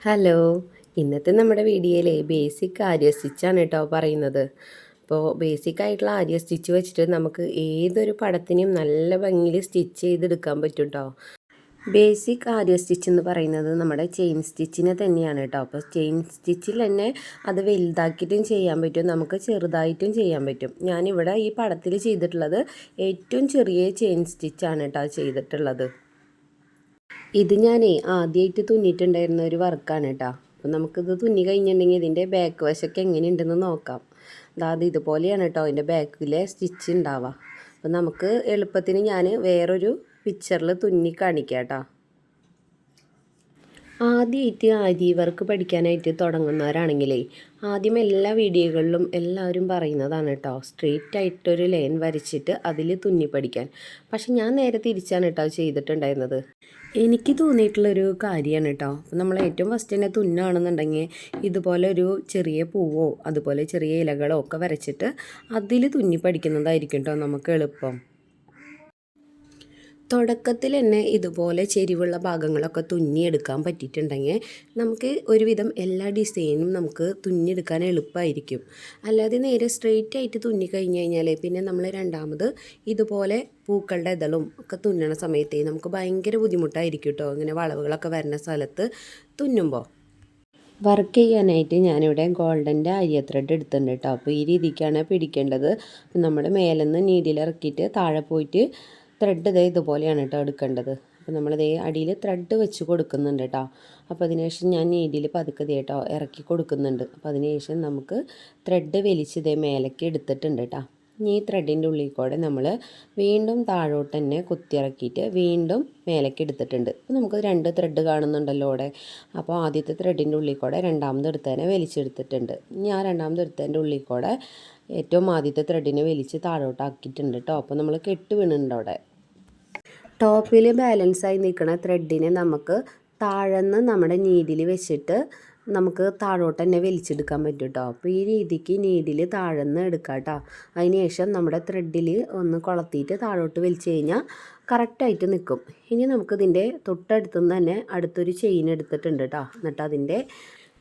Hello. ഇന്നത്തെ നമ്മുടെ വീഡിയോയിലെ ബേസിക് ആര്യ സ്റ്റിച്ചാണ് കേട്ടോ പറയുന്നത്. അപ്പോൾ ബേസിക് ആയിട്ടുള്ള ആര്യ സ്റ്റിച്ച് വെച്ചിട്ട് നമുക്ക് ഏതൊരു പടത്തിനെയും നല്ല ഭംഗിയിൽ സ്റ്റിച്ച് ചെയ്തെടുക്കാൻ പറ്റും കേട്ടോ ബേസിക് ആര്യ സ്റ്റിച്ച് എന്ന് പറയുന്നത് നമ്മുടെ ചെയിൻ സ്റ്റിച്ചിനെ തന്നെയാണ് കേട്ടോ അപ്പോൾ ചെയിൻ സ്റ്റിച്ചിൽ തന്നെ അത് വലുതാക്കിയിട്ടും ചെയ്യാൻ പറ്റും നമുക്ക് ചെറുതായിട്ടും ചെയ്യാൻ പറ്റും. ഞാനിവിടെ ഈ പടത്തിൽ ചെയ്തിട്ടുള്ളത് ഏറ്റവും ചെറിയ ചെയിൻ സ്റ്റിച്ചാണ് കേട്ടോ ചെയ്തിട്ടുള്ളത്. ഇത് ഞാനേ ആദ്യമായിട്ട് തുന്നിയിട്ടുണ്ടായിരുന്ന ഒരു വർക്കാണ് കേട്ടോ. അപ്പം നമുക്കിത് തുന്നി കഴിഞ്ഞിട്ടുണ്ടെങ്കിൽ ഇതിന്റെ ബാക്ക് വശമൊക്കെ എങ്ങനെയുണ്ടെന്ന് നോക്കാം. അതായത് ഇതുപോലെയാണ് കേട്ടോ അതിന്റെ ബാക്കിലെ സ്റ്റിച്ച് ഉണ്ടാവുക. അപ്പം നമുക്ക് എളുപ്പത്തിന് ഞാൻ വേറൊരു പിക്ചറിൽ തുന്നി കാണിക്കാം കേട്ടോ. ആദ്യമായിട്ട് ആരി വർക്ക് പഠിക്കാനായിട്ട് തുടങ്ങുന്നവരാണെങ്കിലേ ആദ്യം എല്ലാ വീഡിയോകളിലും എല്ലാവരും പറയുന്നതാണ് കേട്ടോ സ്ട്രെയിറ്റ് ആയിട്ടൊരു ലൈൻ വരച്ചിട്ട് അതിൽ തുന്നി പഠിക്കാൻ. പക്ഷെ ഞാൻ നേരെ തിരിച്ചാണ് കേട്ടോ ചെയ്തിട്ടുണ്ടായിരുന്നത്. എനിക്ക് തോന്നിയിട്ടുള്ളൊരു കാര്യമാണ് കേട്ടോ. നമ്മൾ ഏറ്റവും ഫസ്റ്റ് തന്നെ തുന്നാണെന്നുണ്ടെങ്കിൽ ഇതുപോലെ ഒരു ചെറിയ പൂവോ അതുപോലെ ചെറിയ ഇലകളോ ഒക്കെ വരച്ചിട്ട് അതിൽ തുന്നി പഠിക്കുന്നതായിരിക്കും കേട്ടോ നമുക്ക് എളുപ്പം. തുടക്കത്തിൽ തന്നെ ഇതുപോലെ ചെരിവുള്ള ഭാഗങ്ങളൊക്കെ തുന്നിയെടുക്കാൻ പറ്റിയിട്ടുണ്ടെങ്കിൽ നമുക്ക് ഒരുവിധം എല്ലാ ഡിസൈനും നമുക്ക് തുന്നിയെടുക്കാൻ എളുപ്പമായിരിക്കും. അല്ലാതെ നേരെ സ്ട്രെയിറ്റ് ആയിട്ട് തുന്നി കഴിഞ്ഞ് കഴിഞ്ഞാൽ പിന്നെ നമ്മൾ രണ്ടാമത് ഇതുപോലെ പൂക്കളുടെ ഇതളും ഒക്കെ തുന്നണ സമയത്ത് നമുക്ക് ഭയങ്കര ബുദ്ധിമുട്ടായിരിക്കും കേട്ടോ ഇങ്ങനെ വളവുകളൊക്കെ വരുന്ന സ്ഥലത്ത് തുന്നുമ്പോൾ വർക്ക് ചെയ്യാനായിട്ട് ഞാനിവിടെ ഗോൾഡന്റെ അരിയ ത്രെഡ് എടുത്തിട്ടുണ്ട് കേട്ടോ അപ്പോൾ ഈ രീതിക്കാണ് പിടിക്കേണ്ടത്. നമ്മൾ നമ്മുടെ മേലെന്ന് നീഡിലിറക്കിയിട്ട് താഴെ പോയിട്ട് ത്രെഡ് ഇതേ ഇതുപോലെയാണ് കേട്ടോ എടുക്കേണ്ടത്. അപ്പോൾ നമ്മളിതേ അടിയിൽ ത്രെഡ് വെച്ച് കൊടുക്കുന്നുണ്ട് കേട്ടോ അപ്പോൾ അതിനുശേഷം ഞാൻ നീഡിയിൽ പതുക്കെ കേട്ടോ ഇറക്കി കൊടുക്കുന്നുണ്ട്. അപ്പോൾ അതിനുശേഷം നമുക്ക് ത്രെഡ് വലിച്ച് ഇതേ മേലേക്ക് എടുത്തിട്ടുണ്ട് കേട്ടോ ഇനി ഈ ത്രെഡിന്റെ ഉള്ളിൽ കൂടെ നമ്മൾ വീണ്ടും താഴോട്ട് തന്നെ കുത്തിയിറക്കിയിട്ട് വീണ്ടും മേലേക്ക് എടുത്തിട്ടുണ്ട്. അപ്പോൾ നമുക്ക് രണ്ട് ത്രെഡ് കാണുന്നുണ്ടല്ലോ അവിടെ. അപ്പോൾ ആദ്യത്തെ ത്രെഡിന്റെ ഉള്ളിൽ കൂടെ രണ്ടാമത് എടുത്തതിനെ വലിച്ചെടുത്തിട്ടുണ്ട്. ഇനി ആ രണ്ടാമത് എടുത്തതിന്റെ ഉള്ളിൽ കൂടെ ഏറ്റവും ആദ്യത്തെ ത്രെഡിനെ വലിച്ച് താഴോട്ടാക്കിയിട്ടുണ്ട് കേട്ടോ അപ്പോൾ നമ്മൾ കെട്ട് വീണുണ്ട് അവിടെ. ടോപ്പിൽ ബാലൻസായി നിൽക്കുന്ന ത്രെഡിനെ നമുക്ക് താഴെന്ന് നമ്മുടെ നീഡിൽ വെച്ചിട്ട് നമുക്ക് താഴോട്ട് തന്നെ വലിച്ചെടുക്കാൻ പറ്റും കേട്ടോ അപ്പോൾ ഈ രീതിക്ക് നീഡിൽ താഴെന്ന് എടുക്കാം കേട്ടോ അതിന് ശേഷം നമ്മുടെ ത്രെഡിൽ ഒന്ന് കൊളത്തിയിട്ട് താഴോട്ട് വലിച്ചു കഴിഞ്ഞാൽ കറക്റ്റായിട്ട് നിൽക്കും ഇനി നമുക്കിതിന്റെ തൊട്ടടുത്തുനിന്ന് തന്നെ അടുത്തൊരു ചെയിൻ എടുത്തിട്ടുണ്ട് കേട്ടോ എന്നിട്ട് അതിന്റെ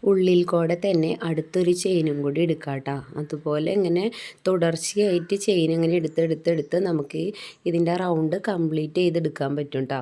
ഉള്ളിൽ കൂടെ തന്നെ അടുത്തൊരു ചെയിനും കൂടി എടുക്കാം അതുപോലെ ഇങ്ങനെ തുടർച്ചയായിട്ട് ചെയിൻ ഇങ്ങനെ എടുത്തെടുത്തെടുത്ത് നമുക്ക് ഇതിന്റെ റൗണ്ട് കംപ്ലീറ്റ് ചെയ്തെടുക്കാൻ പറ്റും കേട്ടോ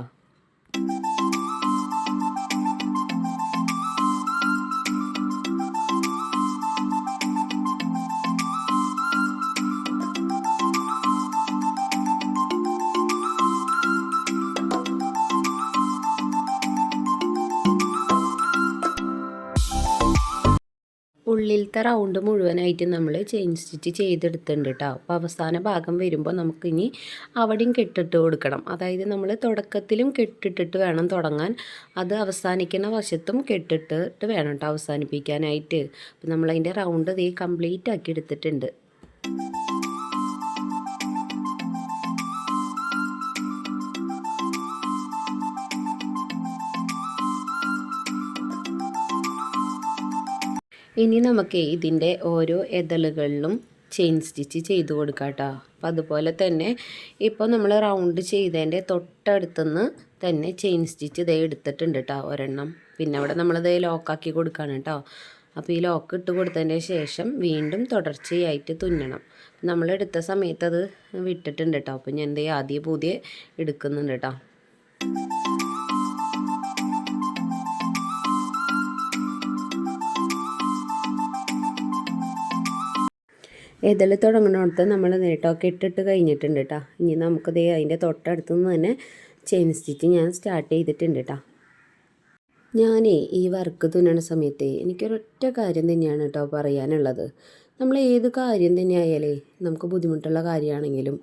ഉള്ളിലത്തെ റൗണ്ട് മുഴുവനായിട്ട് നമ്മൾ ചെയിൻ സ്റ്റിച്ച് ചെയ്തെടുത്തിട്ടുണ്ട് കേട്ടോ അപ്പോൾ അവസാന ഭാഗം വരുമ്പോൾ നമുക്കിനി അവിടെയും കെട്ടിട്ട് കൊടുക്കണം. അതായത് നമ്മൾ തുടക്കത്തിലും കെട്ടിട്ടിട്ട് വേണം തുടങ്ങാൻ. അത് അവസാനിക്കുന്ന വശത്തും കെട്ടിട്ടിട്ട് വേണം കേട്ടോ അവസാനിപ്പിക്കാനായിട്ട്. അപ്പം നമ്മളതിന്റെ റൗണ്ട് ഇതേ കംപ്ലീറ്റ് ആക്കി എടുത്തിട്ടുണ്ട്. ഇനി നമുക്ക് ഇതിന്റെ ഓരോ എതളുകളിലും ചെയിൻ സ്റ്റിച്ച് ചെയ്ത് കൊടുക്കാം കേട്ടോ അപ്പോൾ അതുപോലെ തന്നെ ഇപ്പോൾ നമ്മൾ റൗണ്ട് ചെയ്തതിന്റെ തൊട്ടടുത്തുനിന്ന് തന്നെ ചെയിൻ സ്റ്റിച്ച് ഇതേ എടുത്തിട്ടുണ്ട് കേട്ടോ ഒരെണ്ണം. പിന്നെ അവിടെ നമ്മളിത് ലോക്കാക്കി കൊടുക്കുകയാണ് കേട്ടോ അപ്പോൾ ഈ ലോക്ക് ഇട്ട് കൊടുത്തതിന്റെ ശേഷം വീണ്ടും തുടർച്ചയായിട്ട് തുന്നണം. നമ്മളെടുത്ത സമയത്ത് അത് വിട്ടിട്ടുണ്ട് കേട്ടോ അപ്പോൾ ഞാൻ എന്തെങ്കിലും ആദ്യ പുതിയ എടുക്കുന്നുണ്ട് കേട്ടോ ഇതിൽ തുടങ്ങുന്നിടത്ത് നമ്മൾ നേട്ടമൊക്കെ ഇട്ടിട്ട് കഴിഞ്ഞിട്ടുണ്ട് കേട്ടോ ഇനി നമുക്കിത് അതിന്റെ തൊട്ടടുത്ത് നിന്ന് തന്നെ ചെയിൻ സ്റ്റിച്ച് ഞാൻ സ്റ്റാർട്ട് ചെയ്തിട്ടുണ്ട് കേട്ടോ ഞാനേ ഈ വർക്ക് തുന്നണ സമയത്ത് എനിക്കൊരൊറ്റ കാര്യം തന്നെയാണ് കേട്ടോ പറയാനുള്ളത്. നമ്മൾ ഏത് കാര്യം തന്നെ ആയാലേ നമുക്ക് ബുദ്ധിമുട്ടുള്ള കാര്യമാണെങ്കിലും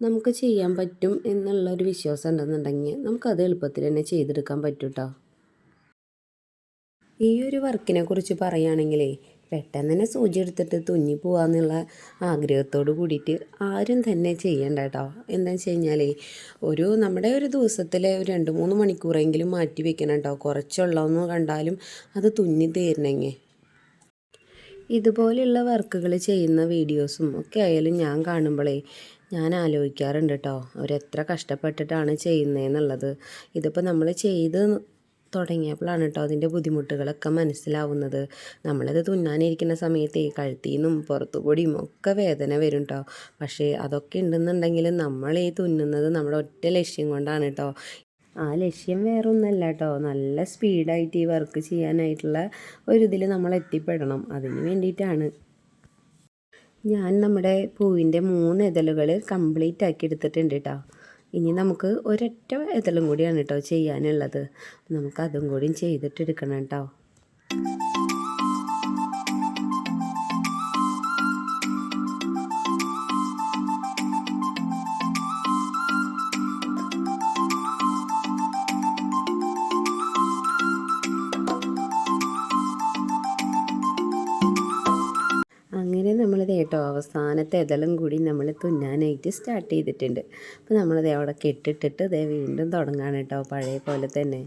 നമുക്ക് ചെയ്യാൻ പറ്റും എന്നുള്ള ഒരു വിശ്വാസം ഉണ്ടെന്നുണ്ടെങ്കിൽ നമുക്കത് എളുപ്പത്തിൽ തന്നെ ചെയ്തെടുക്കാൻ പറ്റും കേട്ടോ ഈ ഒരു വർക്കിനെ കുറിച്ച് പറയുകയാണെങ്കിലേ പെട്ടെന്ന് തന്നെ സൂചി എടുത്തിട്ട് തുന്നി പോവാന്നുള്ള ആഗ്രഹത്തോട് കൂടിയിട്ട് ആരും തന്നെ ചെയ്യണ്ട കേട്ടോ എന്താ വെച്ച് കഴിഞ്ഞാൽ ഒരു നമ്മുടെ ഒരു ദിവസത്തിലെ ഒരു രണ്ട് മൂന്ന് മണിക്കൂറെങ്കിലും മാറ്റി വെക്കണം കേട്ടോ കുറച്ചുള്ളതെന്ന് കണ്ടാലും അത് തുന്നി തീരണമെങ്കിൽ ഇതുപോലെയുള്ള വർക്കുകൾ ചെയ്യുന്ന വീഡിയോസും ഒക്കെ ആയാലും ഞാൻ കാണുമ്പോഴേ ഞാൻ ആലോചിക്കാറുണ്ട് കേട്ടോ അവരെത്ര കഷ്ടപ്പെട്ടിട്ടാണ് ചെയ്യുന്നതെന്നുള്ളത് ഇതിപ്പോൾ നമ്മൾ ചെയ്ത് തുടങ്ങിയപ്പോഴാണ് കേട്ടോ അതിന്റെ ബുദ്ധിമുട്ടുകളൊക്കെ മനസ്സിലാവുന്നത്. നമ്മളത് തുന്നാനിരിക്കുന്ന സമയത്ത് കഴുത്തിൽ നിന്നും പുറത്തുകൂടിയും ഒക്കെ വേദന വരും കേട്ടോ പക്ഷേ അതൊക്കെ ഉണ്ടെന്നുണ്ടെങ്കിലും നമ്മൾ ഈ തുന്നുന്നത് നമ്മുടെ ഒറ്റ ലക്ഷ്യം കൊണ്ടാണ് കേട്ടോ ആ ലക്ഷ്യം വേറെ ഒന്നല്ല കേട്ടോ നല്ല സ്പീഡായിട്ട് ഈ വർക്ക് ചെയ്യാനായിട്ടുള്ള ഒരിതിൽ നമ്മൾ എത്തിപ്പെടണം. അതിന് വേണ്ടിയിട്ടാണ്. ഞാൻ നമ്മുടെ പൂവിന്റെ മൂന്ന് ഇതളുകൾ കംപ്ലീറ്റ് ആക്കി എടുത്തിട്ടുണ്ട് കേട്ടോ ഇനി നമുക്ക് ഒരൊറ്റ ഇതളും കൂടിയാണ് കേട്ടോ ചെയ്യാനുള്ളത്. നമുക്ക് അതും കൂടിയും ചെയ്തിട്ടെടുക്കണം കേട്ടോ നമ്മളിത് കേട്ടോ അവസാനത്തെ ഇതളും കൂടി നമ്മൾ തുന്നാനായിട്ട് സ്റ്റാർട്ട് ചെയ്തിട്ടുണ്ട്. അപ്പോൾ നമ്മളത് അവിടെ കെട്ടിട്ടിട്ട് ഇതേ വീണ്ടും തുടങ്ങാണ് കേട്ടോ പഴയ പോലെ തന്നെ.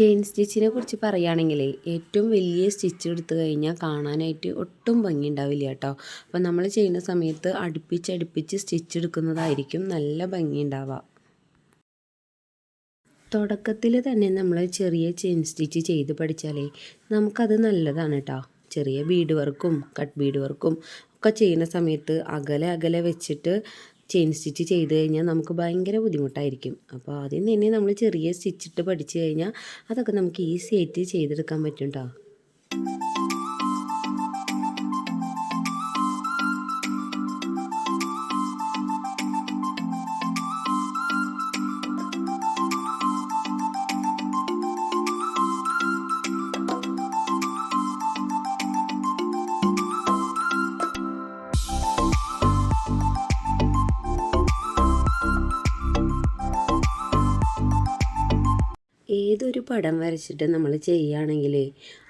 ചെയിൻ സ്റ്റിച്ചിനെ കുറിച്ച് പറയുകയാണെങ്കിൽ ഏറ്റവും വലിയ സ്റ്റിച്ച് എടുത്തു കഴിഞ്ഞാൽ കാണാനായിട്ട് ഒട്ടും ഭംഗി ഉണ്ടാവില്ല കേട്ടോ. അപ്പോൾ നമ്മൾ ചെയ്യുന്ന സമയത്ത് അടുപ്പിച്ച് അടുപ്പിച്ച് സ്റ്റിച്ച് എടുക്കുന്നതായിരിക്കും നല്ല ഭംഗി ഉണ്ടാവുക തുടക്കത്തിൽ തന്നെ നമ്മൾ ചെറിയ ചെയിൻ സ്റ്റിച്ച് ചെയ്ത് പഠിച്ചാലേ നമുക്കത് നല്ലതാണ് കേട്ടോ. ചെറിയ ബീഡ് വർക്കും കട്ട് ബീഡ് വർക്കും ഒക്കെ ചെയ്യുന്ന സമയത്ത് അകലെ അകലെ വെച്ചിട്ട് ചെയിൻ സ്റ്റിച്ച് ചെയ്ത് കഴിഞ്ഞാൽ നമുക്ക് ഭയങ്കര ബുദ്ധിമുട്ടായിരിക്കും. അപ്പോൾ ആദ്യം തന്നെ നമ്മൾ ചെറിയ സ്റ്റിച്ചിട്ട് പഠിച്ചു കഴിഞ്ഞാൽ അതൊക്കെ നമുക്ക് ഈസി ആയിട്ട് ചെയ്തെടുക്കാൻ പറ്റും കേട്ടോ പടം വരച്ചിട്ട് നമ്മൾ ചെയ്യുകയാണെങ്കിൽ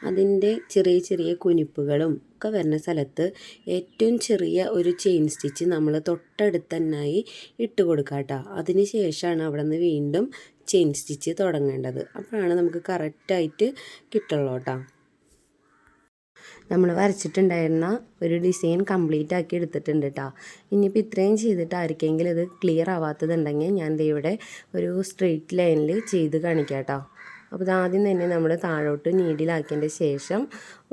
അതിന്റെ ചെറിയ ചെറിയ കുനിപ്പുകളും ഒക്കെ വരുന്ന സ്ഥലത്ത് ഏറ്റവും ചെറിയ ഒരു ചെയിൻ സ്റ്റിച്ച് നമ്മൾ തൊട്ടടുത്ത് തന്നെയായി ഇട്ട് കൊടുക്കുക കേട്ടോ. അതിന് ശേഷമാണ് അവിടെ നിന്ന് വീണ്ടും ചെയിൻ സ്റ്റിച്ച് തുടങ്ങേണ്ടത്. അപ്പോഴാണ് നമുക്ക് കറക്റ്റായിട്ട് കിട്ടുള്ളൂ കേട്ടോ. നമ്മൾ വരച്ചിട്ടുണ്ടായിരുന്ന ഒരു ഡിസൈൻ കംപ്ലീറ്റ് ആക്കി എടുത്തിട്ടുണ്ട് കേട്ടോ. ഇനിയിപ്പോൾ ഇത്രയും ചെയ്തിട്ട് ആർക്കെങ്കിലും ഇത് ക്ലിയർ ആവാത്തതുണ്ടെങ്കിൽ ഞാൻ ഇവിടെ ഒരു സ്ട്രെയിറ്റ് ലൈനിൽ ചെയ്ത് കാണിക്കാം കേട്ടോ. അപ്പോൾ ഇതാദ്യം തന്നെ നമ്മൾ താഴോട്ട് നീഡിലാക്കിയതിന്റെ ശേഷം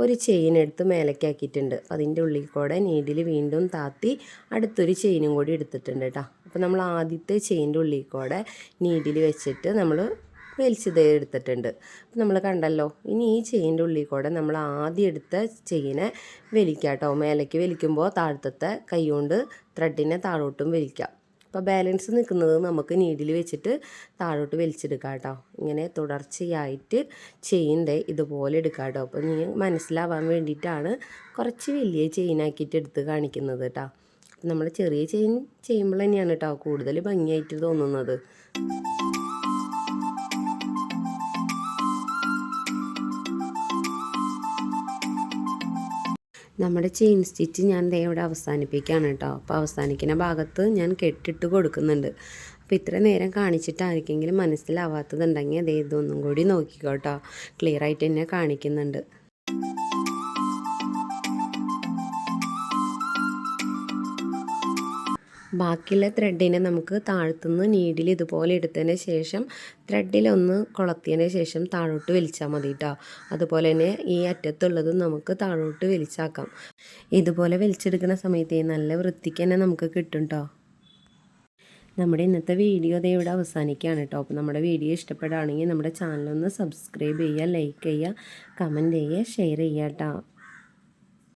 ഒരു ചെയിൻ എടുത്ത് മേലേക്കാക്കിയിട്ടുണ്ട്. അതിന്റെ ഉള്ളിൽ കൂടെ നീഡിൽ വീണ്ടും താത്തി അടുത്തൊരു ചെയിനും കൂടി എടുത്തിട്ടുണ്ട് കേട്ടോ. അപ്പോൾ നമ്മൾ ആദ്യത്തെ ചെയിന്റെ ഉള്ളിൽ കൂടെ നീഡിൽ വെച്ചിട്ട് നമ്മൾ വലിച്ചത് എടുത്തിട്ടുണ്ട്. നമ്മൾ കണ്ടല്ലോ ഇനി ഈ ചെയിന്റെ ഉള്ളിൽ കൂടെ നമ്മൾ ആദ്യം എടുത്ത ചെയിനെ വലിക്കാം കേട്ടോ. മേലേക്ക് വലിക്കുമ്പോൾ താഴത്തെ കൈ കൊണ്ട് ത്രെഡിനെ താഴോട്ടും വലിക്കാം. അപ്പോൾ ബാലൻസ് നിൽക്കുന്നത് നമുക്ക് നീഡിൽ വെച്ചിട്ട് താഴോട്ട് വലിച്ചെടുക്കാം കേട്ടോ. ഇങ്ങനെ തുടർച്ചയായിട്ട് ചെയിന്റെ ഇതുപോലെ എടുക്കാം കേട്ടോ. അപ്പോൾ നീ മനസ്സിലാവാൻ വേണ്ടിയിട്ടാണ് കുറച്ച് വലിയ ചെയിനാക്കിയിട്ട് എടുത്ത് കാണിക്കുന്നത് കേട്ടോ. നമ്മൾ ചെറിയ ചെയിൻ ചെയ്യുമ്പോൾ തന്നെയാണ് കേട്ടോ കൂടുതൽ ഭംഗിയായിട്ട് തോന്നുന്നത്. നമ്മുടെ ചെയിൻ സ്റ്റിച്ച് ഞാൻ ദേ ഇവിടെ അവസാനിപ്പിക്കുകയാണ് കേട്ടോ. അപ്പോൾ അവസാനിക്കുന്ന ഭാഗത്ത് ഞാൻ കെട്ടിട്ട് കൊടുക്കുന്നുണ്ട്. അപ്പോൾ ഇത്ര നേരം കാണിച്ചിട്ടായിരിക്കെങ്കിലും മനസ്സിലാവാത്തതുണ്ടെങ്കിൽ അതേ ഇതൊന്നും കൂടി നോക്കിക്കോട്ടോ ക്ലിയർ ആയിട്ട് തന്നെ കാണിക്കുന്നുണ്ട്. ബാക്കിയുള്ള ത്രെഡിനെ നമുക്ക് താഴ്ത്തുനിന്ന് നീഡിൽ ഇതുപോലെ എടുത്തതിന് ശേഷം ത്രെഡിലൊന്ന് കൊളത്തിയതിന് ശേഷം താഴോട്ട് വലിച്ചാൽ മതി കേട്ടോ അതുപോലെ തന്നെ ഈ അറ്റത്തുള്ളത് നമുക്ക് താഴോട്ട് വലിച്ചാക്കാം. ഇതുപോലെ വലിച്ചെടുക്കുന്ന സമയത്ത് നല്ല വൃത്തിക്ക് തന്നെ നമുക്ക് കിട്ടും കേട്ടോ നമ്മുടെ ഇന്നത്തെ വീഡിയോ അതേ ഇവിടെ അവസാനിക്കുകയാണ് കേട്ടോ അപ്പോൾ നമ്മുടെ വീഡിയോ ഇഷ്ടപ്പെടുകയാണെങ്കിൽ നമ്മുടെ ചാനലൊന്ന് സബ്സ്ക്രൈബ് ചെയ്യുക ലൈക്ക് ചെയ്യുക കമന്റ് ചെയ്യുക ഷെയർ ചെയ്യുക കേട്ടോ